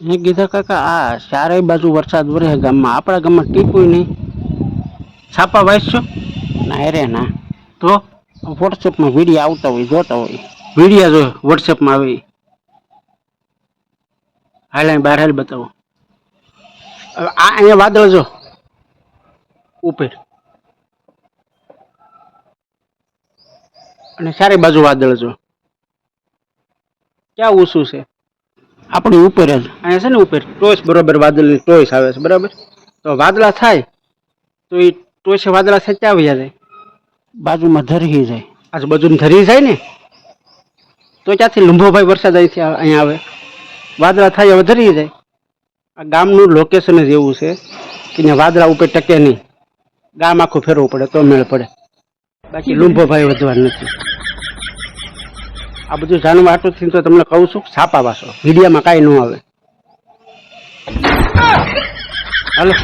મેં કીધા કાકા, આ ચારેય બાજુ વરસાદ વરે ગામમાં. આપણા ગામમાં ટીપુય નહીં. છાપા વાંચશો ના અરે ના. તો વોટ્સએપમાં વીડિયો આવતા હોય, જોતા હોય. વીડિયો જો વોટ્સએપમાં આવે. હાલ બહાર, હાલ બતાવો. આ અહીંયા વાદળ જો. ઉપર. અને ચારે બાજુ વાદળ જો. ક્યાં ઓછું છે? આપણી ઉપર જ. અહીંયા છે ને ઉપર ટોચ બરોબર વાદળની ટોચ આવે છે બરાબર? તો વાદળા થાય તો એ ટોચે વાદળા થાય ત્યાં વયા જાય. બાજુમાં ધરી જાય. આજુબાજુમાં ધરી જાય ને તો ક્યાંથી લુંભોભાઈ વરસાદ અહીંથી અહીંયા આવે. વાદળા થાય હવે ધરી જાય. આ ગામનું લોકેશન જ એવું છે કે ત્યાં વાદળા ઉપર ટકે નહીં. ગામ આખું ફેરવું પડે તો મેળ પડે. બાકી લુંભોભાઈ વધવા નથી. આ બધું જાણવા થયું તો તમને કહું છું છાપા વાસો મીડિયામાં કાંઈ ન આવે. હાલો.